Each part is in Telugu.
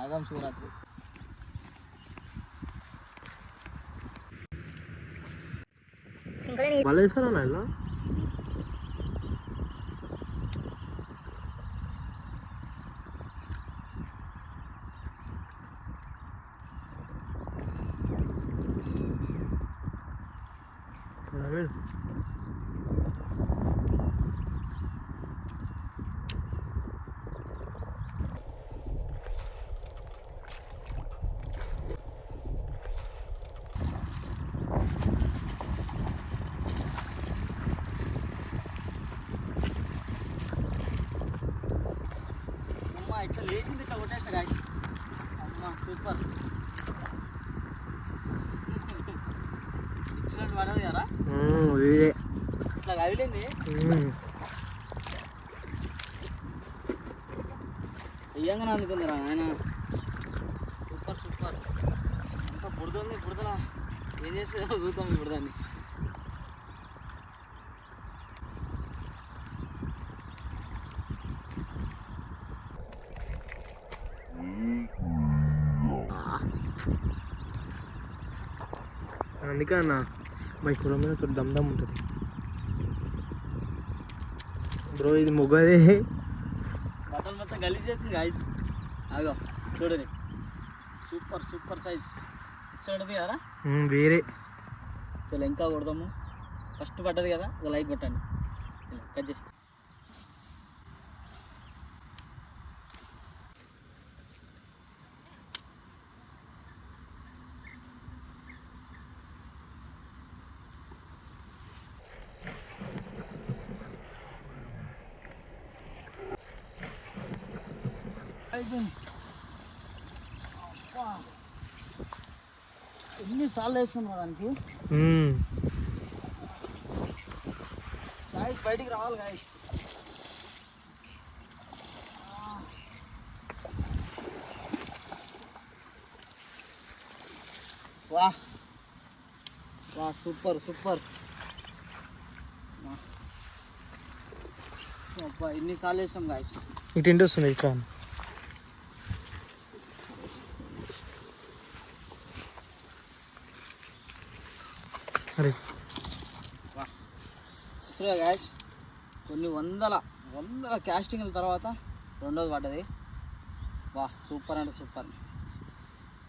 ఆగం శివరాత్రి మళ్ళీ వేస్తారా ఇలా ఇక్కడ వీడు. అమ్మ ఇట్లా లేచింది ఇట్లా కొట్టేస్తా గాయస్ అమ్మ సూపర్. ఇచ్చినట్టు పడదు కదా? ఇట్లా కదిలింది? ఉమ్. అయ్యంగానే అనుకుందిరా ఆయన సూపర్ సూపర్. అంత బురద ఉంది ఏం చేస్తుందో చూద్దాం ఈ అందుకే అన్న మా కులం మీద కొంచెం దమ్ దమ్ ఉంటుంది. బ్రో ఇది మొగ్గదే బట్టలు మొత్తం గలీజ్ చేసింది గాయస్ ఆగో చూడని సూపర్ సూపర్ సైజ్ ఇచ్చినది కదా? వేరే. చలో ఇంకా కొడదాము. ఫస్ట్ పడ్డది కదా ఒక లైక్ కొట్టండి. కట్ చేసి. ఎన్నిసార్లు వేసుకున్నా దానికి. గాయస్ బయటికి రావాలి గాయస్ వా. వా సూపర్ సూపర్. అబ్బా ఎన్నిసార్లు వేసినాం గాయస్ ఇటు ఇంటి వస్తుంది ఇక్కడ చూసారుగా గాయస్ కొన్ని వందల వందల క్యాస్టింగ్ల తర్వాత రెండోది పడ్డది. వా సూపర్ అంటే సూపర్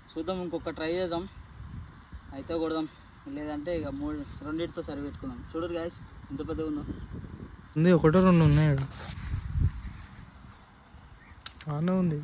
చూద్దాం ఇంకొక ట్రై చేద్దాం. అయితే కొడదాం. లేదంటే ఇక మూడు రెండింటితో సరి పెట్టుకుందాం. చూడరు గాయస్ ఎంత పెద్దగా ఉందో. ఉంది ఒకటో రెండు ఉన్నాయి బాగానే ఉంది.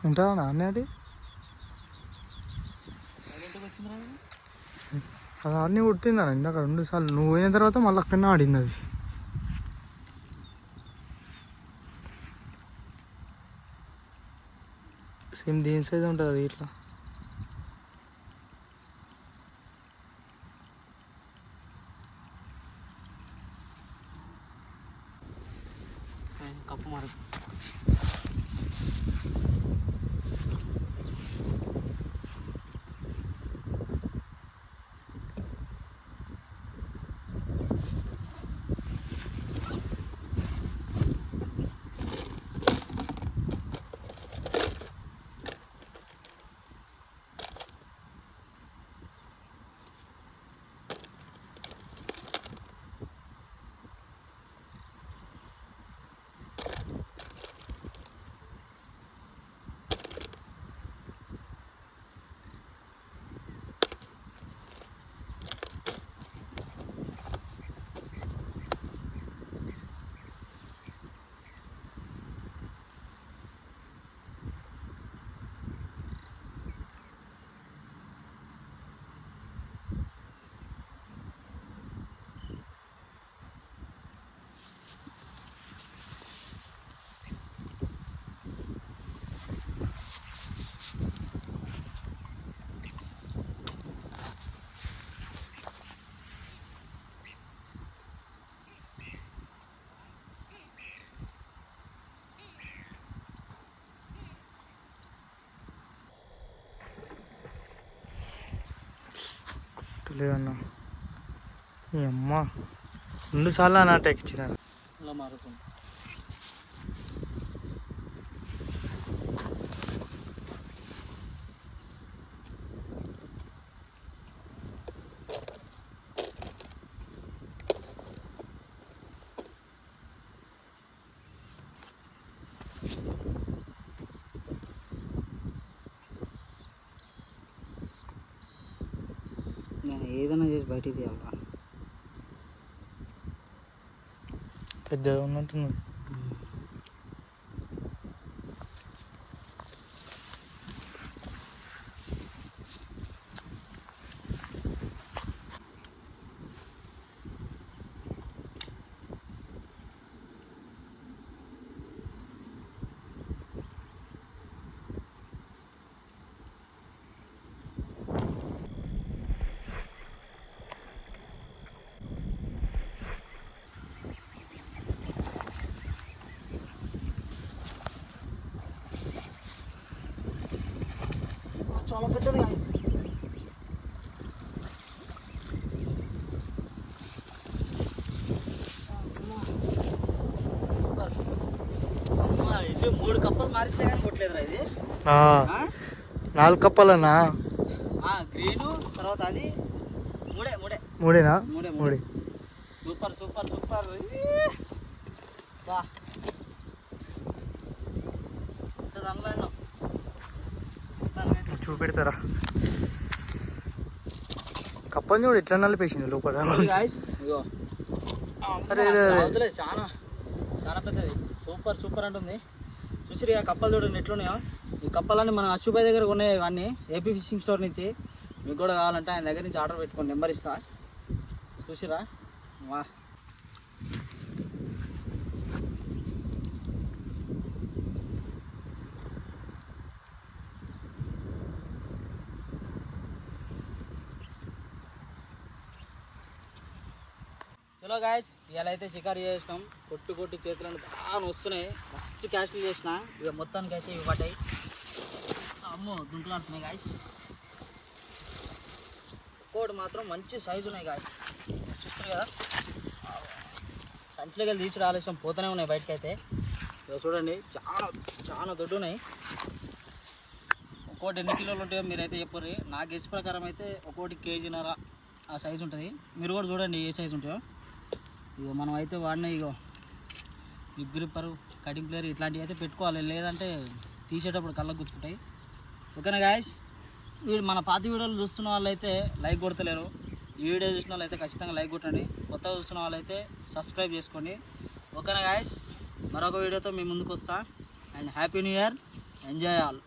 ఉంటుందా నాన్న అది సైలెంట్గా వచ్చిందిరా ఇది? అది అన్నీ కొట్టిందా ఇందాక రెండు సార్లు నువ్వు పోయిన తర్వాత మళ్ళీ అక్కడనే ఆడింది అది సేమ్ దీని సైజ్ ఉంటుంది అది ఇట్లా? లేదన్న. ఈ అమ్మ. రెండు సార్లు అన్న అటాక్ ఇలా బయటికి తీయాలరా పెద్దగా ఉన్నట్టున్నది చాలా పెద్దది మూడు కప్పలు మారిస్తే కానీ కొట్టలేదురా ఇది. ఆ, ఆ? నాలుగు కప్పాలన్నా? ఆ, గ్రీను తర్వాత అది మూడే మూడే. మూడేనా? మూడే మూడే. Super super super! వా దానిలో చూపెడతారా? కప్పని చూడు ఎట్లా నలిపేసింది లోపల? గాయస్ ఇగో అరే, చాలా చాలా పెద్దది. సూపర్ సూపర్ అంటుంది. చూసిరి ఆ కప్పలు చూడండి ఎట్లున్నాయో ఈ కప్పలన్నీ మన అచ్చుబాయ్ దగ్గర ఉన్నాయి ఇవన్నీ ఏపీ ఫిషింగ్ స్టోర్ నుంచి. మీకు కూడా కావాలంటే ఆయన దగ్గర నుంచి ఆర్డర్ పెట్టుకోండి నెంబర్ ఇస్తా. చూసిరా వా. చలో గాయస్ ఇవాళ అయితే షికారు చేసినాం. కొట్టు కొట్టి చేతులను బాగా వస్తున్నాయి మస్తు క్యాష్లు చేసిన. ఇక మొత్తానికి అయితే ఇవి పడ్డాయి. అమ్మో దుంకులాడుతున్నాయి గాయస్ కోడి మాత్రం మంచి సైజు ఉన్నాయి గాయస్ చూస్తారు కదా? సంచిలోకి వెళ్ళి తీసి ఆలస్యం. పోతూనే ఉన్నాయి బయటకు అయితే ఇక చూడండి చాలా చాలా దొడ్డు ఉన్నాయి ఒక్కోటి ఎన్ని కిలోలు ఉంటాయో మీరైతే చెప్పరు నా గెస్ ప్రకారం అయితే ఒక్కోటి కేజీన్నర ఆ సైజు ఉంటుంది. మీరు కూడా చూడండి ఏ సైజు ఉంటాయో. ఇగో మనం అయితే వాడిన ఇగో లిప్ గ్రిప్పరు కటింగ్ ప్లేయర్ ఇట్లాంటివి అయితే పెట్టుకోవాలి. లేదంటే తీసేటప్పుడు కళ్ళకు గుచ్చుకుంటాయి. ఓకేనా గాయస్ వీడు మన పాత వీడియోలు చూస్తున్న వాళ్ళైతే లైక్ కొడతలేరు. ఈ వీడియో చూసిన వాళ్ళైతే ఖచ్చితంగా లైక్ కొట్టండి. కొత్తగా చూస్తున్న వాళ్ళైతే సబ్స్క్రైబ్ చేసుకోండి. ఓకేనా గాయస్ మరొక వీడియోతో మీ ముందుకు వస్తా. And happy new year enjoy all